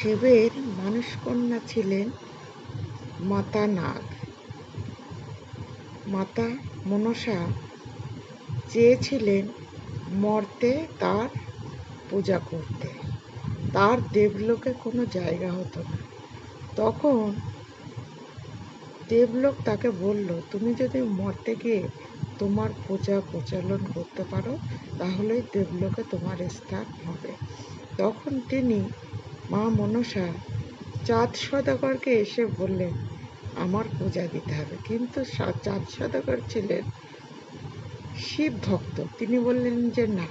শিবের মানসকন্যা ছিলেন মাতা নাগ। মাতা মনসা চেয়েছিলেন মর্তে তার পূজা করতে। তার দেবলোকে কোনো জায়গা হতো না। তখন দেবলোক তাকে বলল, তুমি যদি মর্তে গিয়ে তোমার পূজা প্রচলন করতে পারো, তাহলেই দেবলোকে তোমার স্থান হবে। তখন তিনি মা মনসা, চাঁদ সদাগরকে এসে বললেন, আমার পূজা দিতে হবে। কিন্তু চাঁদ সদাগর ছিলেন শিব ভক্ত। তিনি বললেন যে, না,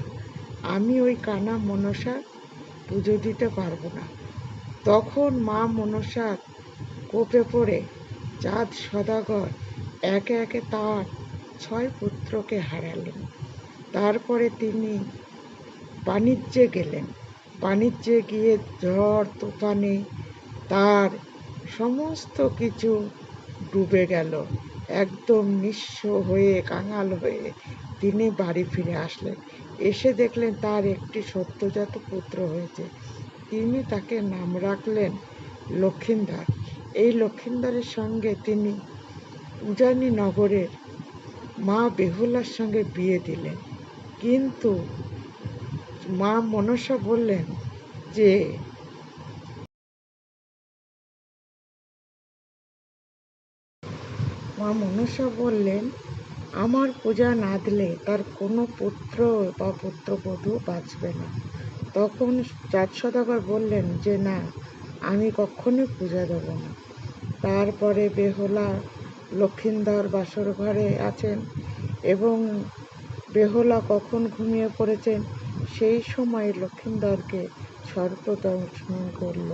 আমি ওই কানা মনসা পুজো দিতে পারব না। তখন মা মনসার কোপে পড়ে চাঁদ সদাগর একে একে তার ছয় পুত্রকে হারালেন। তারপরে তিনি বাণিজ্যে গেলেন। বাণিজ্যে গিয়ে ঝড়, তুফানে, তার সমস্ত কিছু ডুবে গেল। একদম নিঃস্ব হয়ে, কাঙাল হয়ে তিনি বাড়ি ফিরে আসলেন। এসে দেখলেন তার একটি সদ্যজাত পুত্র হয়েছে। তিনি তাকে নাম রাখলেন লক্ষিন্দর। এই লক্ষিন্দরের সঙ্গে তিনি উজানি নগরের মা বেহুলার সঙ্গে বিয়ে দিলেন। কিন্তু মা মনসা বললেন যে, মা মনসা বললেন, আমার পূজা না দিলে তার কোনো পুত্র বা পুত্রবধূ বাঁচবে না। তখন চাঁদ সদাগর বললেন যে, না, আমি কখনোই পূজা দেব না। তারপরে বেহলা লক্ষিন্দর বাসর ঘরে আছেন এবং বেহলা কখন ঘুমিয়ে পড়েছেন সেই সময় লক্ষিন্দরকে সর্প দংশন করল।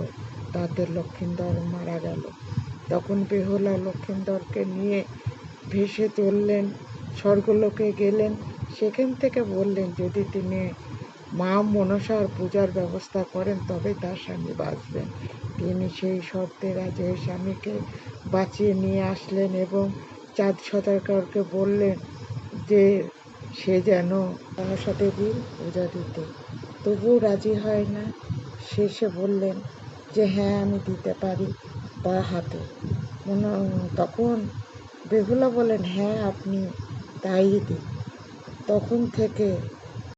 তাতে লক্ষিন্দর মারা গেল। তখন বেহুলা লক্ষিন্দরকে নিয়ে ভেসে চললেন, স্বর্গলোকে গেলেন। সেখান থেকে বললেন, যদি তিনি মা মনসার পূজার ব্যবস্থা করেন, তবে তার স্বামী বাঁচবেন। তিনি সেই শর্তে রাজে স্বামীকে বাঁচিয়ে নিয়ে আসলেন এবং চাঁদ সদাগরকে বললেন যে সে যেন মনসা দেবীর পূজা দিতে তবুও রাজি হয় না। শেষে বললেন যে হ্যাঁ আমি দিতে পারি বা হাতে। মনে, তখন বেহুলা বলেন হ্যাঁ আপনি তাই দিন। তখন থেকে